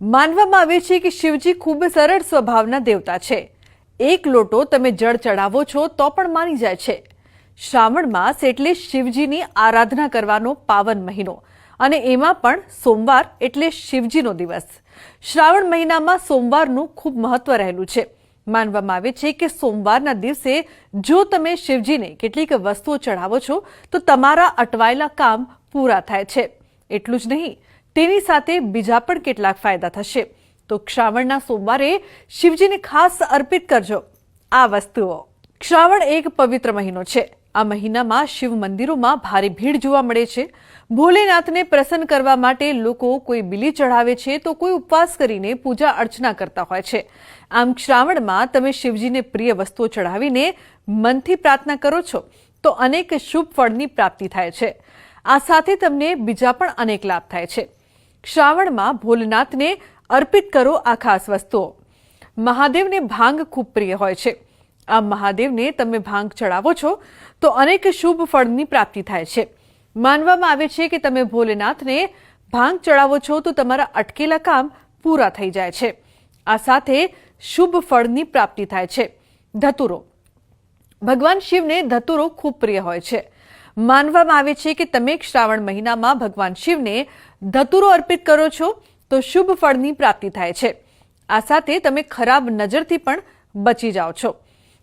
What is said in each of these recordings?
માનવામાં આવે છે કે શિવજી ખૂબ સરળ સ્વભાવના દેવતા છે. એક લોટો તમે જળ ચડાવો છો તો પણ માની જાય છે. શ્રાવણ માસ એટલે શિવજીની આરાધના કરવાનો પાવન મહિનો અને એમાં પણ સોમવાર એટલે શિવજીનો દિવસ. શ્રાવણ મહિનામાં સોમવારનું ખૂબ મહત્વ રહેલું છે. માનવામાં આવે છે કે સોમવારના દિવસે જો તમે શિવજીને કેટલીક વસ્તુઓ ચઢાવો છો તો તમારા અટવાયેલા કામ પૂરા થાય છે. એટલું જ નહીં તેની સાથે બીજા પણ કેટલાક ફાયદા થશે. તો શ્રાવણના સોમવારે શિવજીને ખાસ અર્પિત કરજો. આ વસ્તુઓ. શ્રાવણ એક પવિત્ર મહિનો છે. આ મહિનામાં શિવ મંદિરોમાં ભારે ભીડ જોવા મળે છે. ભોલેનાથને પ્રસન્ન કરવા માટે લોકો કોઈ બિલી ચઢાવે છે તો કોઈ ઉપવાસ કરીને પૂજા અર્ચના કરતા હોય છે. આમ શ્રાવણમાં તમે શિવજીને પ્રિય વસ્તુઓ ચઢાવીને મનથી પ્રાર્થના કરો છો, તો અનેક શુભ ફળની પ્રાપ્તિ થાય છે. આ સાથે તમને બીજા પણ અનેક લાભ થાય છે. શ્રાવણમાં ભોલનાથને અર્પિત કરો આ ખાસ વસ્તુઓ મહાદેવને ભાંગ ખૂબ પ્રિય હોય છે. આ મહાદેવને તમે ભાંગ ચડાવો છો, તો અનેક શુભ ફળની પ્રાપ્તિ થાય છે. માનવામાં આવે છે કે તમે ભોલેનાથને ભાંગ ચડાવો છો, તો તમારા અટકેલા કામ પૂરા થઈ જાય છે. આ સાથે શુભ ફળની પ્રાપ્તિ થાય છે. ધતુરો. ભગવાન શિવને ધતુરો ખૂબ પ્રિય હોય છે. માનવામાં આવે છે કે તમે શ્રાવણ મહિનામાં ભગવાન શિવને ધતુરો અર્પિત કરો છો, તો શુભ ફળની પ્રાપ્તિ થાય છે. આ સાથે તમે ખરાબ નજરથી પણ બચી જાઓ છો.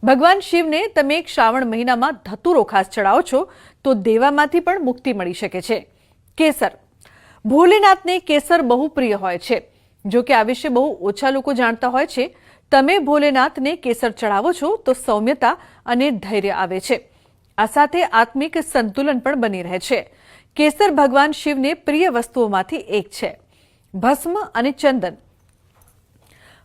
ભગવાન શિવને તમે શ્રાવણ મહિનામાં ધતુરો ખાસ ચડાવો છો, તો દેવામાંથી પણ મુક્તિ મળી શકે છે. કેસર. ભોલેનાથને કેસર બહુ પ્રિય હોય છે. જો કે આ વિશે બહુ ઓછા લોકો જાણતા હોય છે. તમે ભોલેનાથને કેસર ચડાવો છો, તો સૌમ્યતા અને ધૈર્ય આવે છે. આ સાથે આત્મિક સંતુલન પણ બની રહે છે. કેસર ભગવાન શિવને પ્રિય વસ્તુઓમાંથી એક છે. ભસ્મ અને ચંદન.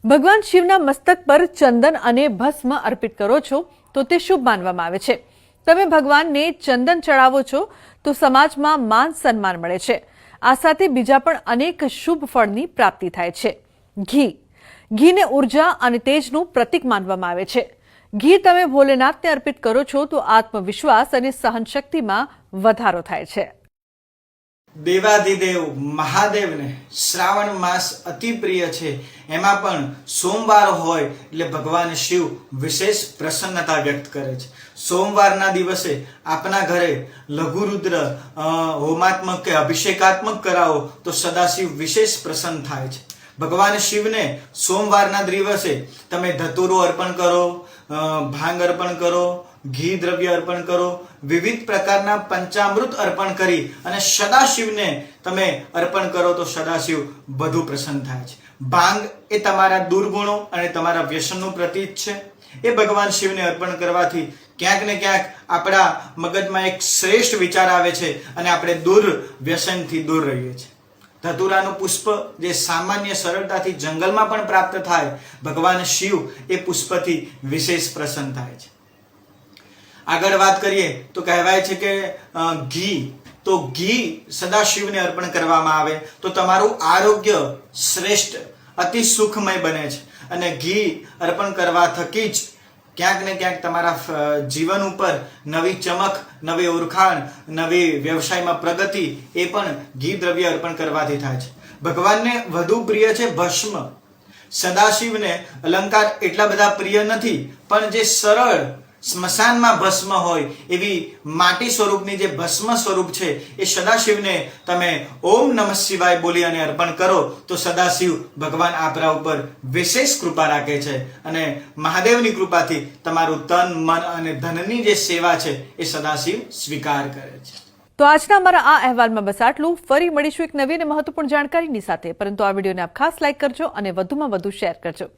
ભગવાન શિવના મસ્તક પર ચંદન અને ભસ્મ અર્પિત કરો છો, તો તે શુભ માનવામાં આવે છે. તમે ભગવાનને ચંદન ચડાવો છો, તો સમાજમાં માન સન્માન મળે છે. આ સાથે બીજા પણ અનેક શુભ ફળની પ્રાપ્તિ થાય છે. ઘી. ઘીને ઊર્જા અને તેજનું પ્રતીક માનવામાં આવે છે. ઘી તમે ભોલેનાથને અર્પિત કરો છો તો આત્મવિશ્વાસ અને સહનશક્તિમાં વધારો થાય છે. દેવાધિદેવ મહાદેવને શ્રાવણ માસ અતિ પ્રિય છે. એમાં પણ સોમવાર હોય એટલે ભગવાન શિવ વિશેષ પ્રસન્નતા વ્યક્ત કરે છે. સોમવારના દિવસે આપના ઘરે લઘુરુદ્ર હોમાત્મક કે અભિષેકાત્મક કરાવો તો સદાશિવ વિશેષ પ્રસન્ન થાય છે. ભગવાન શિવને સોમવારના દિવસે તમે ધતુરો અર્પણ કરો ભાંગ અર્પણ કરો, ઘી દ્રવ્ય અર્પણ કરો, વિવિધ પ્રકારના પંચામૃત અર્પણ કરી અને સદાશિવને તમે અર્પણ કરો તો સદાશિવ વધુ પ્રસન્ન થાય છે. ભાંગ એ તમારા દુર્ગુણો અને તમારા વ્યસનનું પ્રતીક છે. એ ભગવાન શિવને અર્પણ કરવાથી ક્યાંક ને ક્યાંક આપણા મગજમાં એક શ્રેષ્ઠ વિચાર આવે છે અને આપણે દૂર વ્યસનથી દૂર રહીએ છીએ. ધતુરાનું પુષ્પ જે સામાન્ય સરળતાથી જંગલમાં પણ પ્રાપ્ત થાય, ભગવાન શિવ એ પુષ્પથી વિશેષ પ્રસન્ન થાય છે. આગળ વાત કરીએ તો કહેવાય છે કે ઘી, તો ઘી સદા શિવને અર્પણ કરવામાં આવે તો તમારું આરોગ્ય શ્રેષ્ઠ, અતિ સુખમય બને છે. અને ઘી અર્પણ કરવા થકી જ ક્યાંક ને ક્યાંક તમારા જીવન ઉપર નવી ચમક, નવી ઓળખાણ, નવી વ્યવસાયમાં પ્રગતિ, એ પણ ઘી દ્રવ્ય અર્પણ કરવાથી થાય છે. ભગવાનને વધુ પ્રિય છે ભસ્મ. સદાશિવને અલંકાર એટલા બધા પ્રિય નથી, પણ જે સરળ સ્મશાનમાં ભસ્મ હોય એવી માટી સ્વરૂપની જે ભસ્મ સ્વરૂપ છે, એ સદાશિવને તમે ઓમ નમઃ શિવાય બોલી અને અર્પણ કરો, તો સદાશિવ ભગવાન આપણા ઉપર વિશેષ કૃપા રાખે છે અને મહાદેવની કૃપાથી તમારું તન, મન અને ધનની જે સેવા છે, એ સદાશિવ સ્વીકાર કરે છે. તો આજના અમારા આ અહેવાલમાં બસ આટલું. ફરી મળીશું એક નવી અને મહત્વપૂર્ણ જાણકારીની સાથે. પરંતુ આ વિડીયોને આપ ખાસ લાઇક કરજો અને વધુમાં વધુ શેર કરજો.